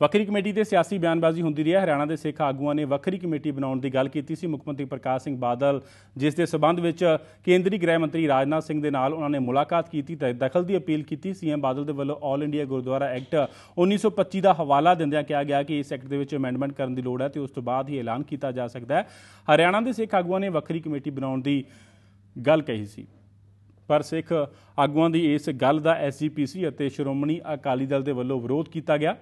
ਵੱਖਰੀ ਕਮੇਟੀ ਤੇ ਸਿਆਸੀ ਬਿਆਨਬਾਜ਼ੀ ਹੁੰਦੀ ਰਹੀ ਹੈ। ਹਰਿਆਣਾ ਦੇ ਸਿੱਖ ਆਗੂਆਂ ਨੇ ਵੱਖਰੀ ਕਮੇਟੀ ਬਣਾਉਣ ਦੀ ਗੱਲ ਕੀਤੀ ਸੀ। ਮੁੱਖ ਮੰਤਰੀ ਪ੍ਰਕਾਸ਼ ਸਿੰਘ ਬਾਦਲ, ਜਿਸ ਦੇ ਸਬੰਧ ਵਿੱਚ ਕੇਂਦਰੀ ਗ੍ਰਹਿ ਮੰਤਰੀ ਰਾਜਨਾਥ ਸਿੰਘ ਦੇ ਨਾਲ ਉਹਨਾਂ ਨੇ ਮੁਲਾਕਾਤ ਕੀਤੀ ਤੇ ਦਖਲ ਦੀ ਅਪੀਲ ਕੀਤੀ। ਸੀਐਮ ਬਾਦਲ ਦੇ ਵੱਲੋਂ ਆਲ ਇੰਡੀਆ ਗੁਰਦੁਆਰਾ ਐਕਟ 1925 ਦਾ ਹਵਾਲਾ ਦਿੰਦਿਆਂ ਕਿਹਾ ਗਿਆ ਕਿ ਇਸ ਐਕਟ ਦੇ ਵਿੱਚ ਅਮੈਂਡਮੈਂਟ ਕਰਨ ਦੀ ਲੋੜ ਹੈ ਤੇ ਉਸ ਤੋਂ ਬਾਅਦ ਹੀ ਐਲਾਨ ਕੀਤਾ ਜਾ ਸਕਦਾ ਹੈ। ਹਰਿਆਣਾ ਦੇ ਸਿੱਖ ਆਗੂਆਂ ਨੇ ਵੱਖਰੀ ਕਮੇਟੀ ਬਣਾਉਣ ਦੀ ਗੱਲ ਕਹੀ ਸੀ। ਪਰ ਸਿੱਖ ਆਗੂਆਂ ਦੀ ਇਸ ਗੱਲ ਦਾ ਐਸਜੀਪੀਸੀ ਅਤੇ ਸ਼੍ਰੋਮਣੀ ਅਕਾਲੀ ਦਲ ਦੇ ਵੱਲੋਂ ਵਿਰੋਧ ਕੀਤਾ ਗਿਆ।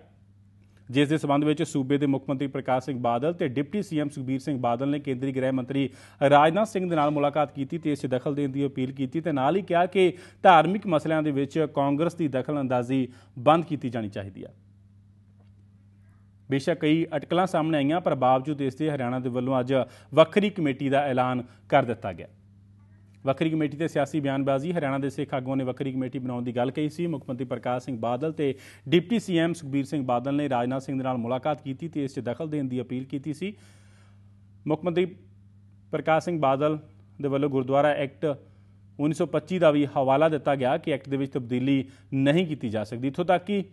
ਜਿਸ ਦੇ ਸਬੰਧ ਵਿੱਚ ਸੂਬੇ ਦੇ ਮੁੱਖ ਮੰਤਰੀ ਪ੍ਰਕਾਸ਼ ਸਿੰਘ ਬਾਦਲ ਤੇ ਡਿਪਟੀ ਸੀਐਮ ਸੁਖਬੀਰ ਸਿੰਘ ਬਾਦਲ ਨੇ ਕੇਂਦਰੀ ਗ੍ਰਹਿ ਮੰਤਰੀ ਰਾਜਨਾਥ ਸਿੰਘ ਦੇ ਨਾਲ ਮੁਲਾਕਾਤ ਕੀਤੀ ਤੇ ਇਸ 'ਚ ਦਖਲ ਦੇਣ ਦੀ ਅਪੀਲ ਕੀਤੀ ਤੇ ਨਾਲ ਹੀ ਕਿਹਾ ਕਿ ਧਾਰਮਿਕ ਮਸਲਿਆਂ ਦੇ ਵਿੱਚ ਕਾਂਗਰਸ ਦੀ ਦਖਲਅੰਦਾਜ਼ੀ ਬੰਦ ਕੀਤੀ ਜਾਣੀ ਚਾਹੀਦੀ ਹੈ ਬੇਸ਼ੱਕ ਕਈ ਅਟਕਲਾਂ ਸਾਹਮਣੇ ਆਈਆਂ, ਪਰ ਬਾਵਜੂਦ ਇਸ ਦੇ ਹਰਿਆਣਾ ਦੇ ਵੱਲੋਂ ਅੱਜ ਵੱਖਰੀ ਕਮੇਟੀ ਦਾ ਐਲਾਨ ਕਰ ਦਿੱਤਾ ਗਿਆ। ਵੱਖਰੀ ਕਮੇਟੀ ਤੇ ਸਿਆਸੀ ਬਿਆਨਬਾਜ਼ੀ। ਹਰਿਆਣਾ ਦੇ ਸਿੱਖ ਆਗੂਆਂ ਨੇ ਵੱਖਰੀ ਕਮੇਟੀ ਬਣਾਉਣ ਦੀ ਗੱਲ ਕਹੀ ਸੀ। ਮੁੱਖ ਮੰਤਰੀ ਪ੍ਰਕਾਸ਼ ਸਿੰਘ ਬਾਦਲ ਤੇ ਡਿਪਟੀ ਸੀਐਮ ਸੁਖਬੀਰ ਸਿੰਘ ਬਾਦਲ ਨੇ ਰਾਜਨਾਥ ਸਿੰਘ ਦੇ ਨਾਲ ਮੁਲਾਕਾਤ ਕੀਤੀ ਤੇ ਇਸ 'ਚ ਦਖਲ ਦੇਣ ਦੀ ਅਪੀਲ ਕੀਤੀ ਸੀ। ਮੁੱਖ ਮੰਤਰੀ ਪ੍ਰਕਾਸ਼ ਸਿੰਘ ਬਾਦਲ ਦੇ ਵੱਲੋਂ ਗੁਰਦੁਆਰਾ ਐਕਟ 1925 ਦਾ ਵੀ ਹਵਾਲਾ ਦਿੱਤਾ ਗਿਆ ਕਿ ਐਕਟ ਦੇ ਵਿੱਚ ਤਬਦੀਲੀ ਨਹੀਂ ਕੀਤੀ ਜਾ ਸਕਦੀ। ਇਥੋਂ ਤੱਕ ਕਿ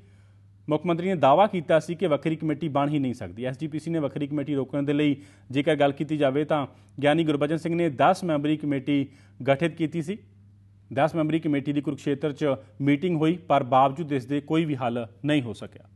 ਮੁੱਖ ਮੰਤਰੀ ਨੇ ਦਾਅਵਾ ਕੀਤਾ ਸੀ ਕਿ ਵੱਖਰੀ ਕਮੇਟੀ ਬਣ ਹੀ ਨਹੀਂ ਸਕਦੀ। ਐਸਜੀਪੀਸੀ ਨੇ ਵੱਖਰੀ ਕਮੇਟੀ ਰੋਕਣ ਦੇ ਲਈ ਜੇਕਰ ਗੱਲ ਕੀਤੀ ਜਾਵੇ ਤਾਂ ਗਿਆਨੀ ਗੁਰਬਚਨ ਸਿੰਘ ਨੇ 10 ਮੈਂਬਰੀ ਕਮੇਟੀ ਗਠਿਤ ਕੀਤੀ ਸੀ। 10 ਮੈਂਬਰੀ ਕਮੇਟੀ ਦੀ ਕੁਰਕਸ਼ੇਤਰ 'ਚ ਮੀਟਿੰਗ ਹੋਈ, ਪਰ ਬਾਵਜੂਦ ਇਸ ਦੇ ਕੋਈ ਵੀ ਹੱਲ ਨਹੀਂ ਹੋ ਸਕਿਆ।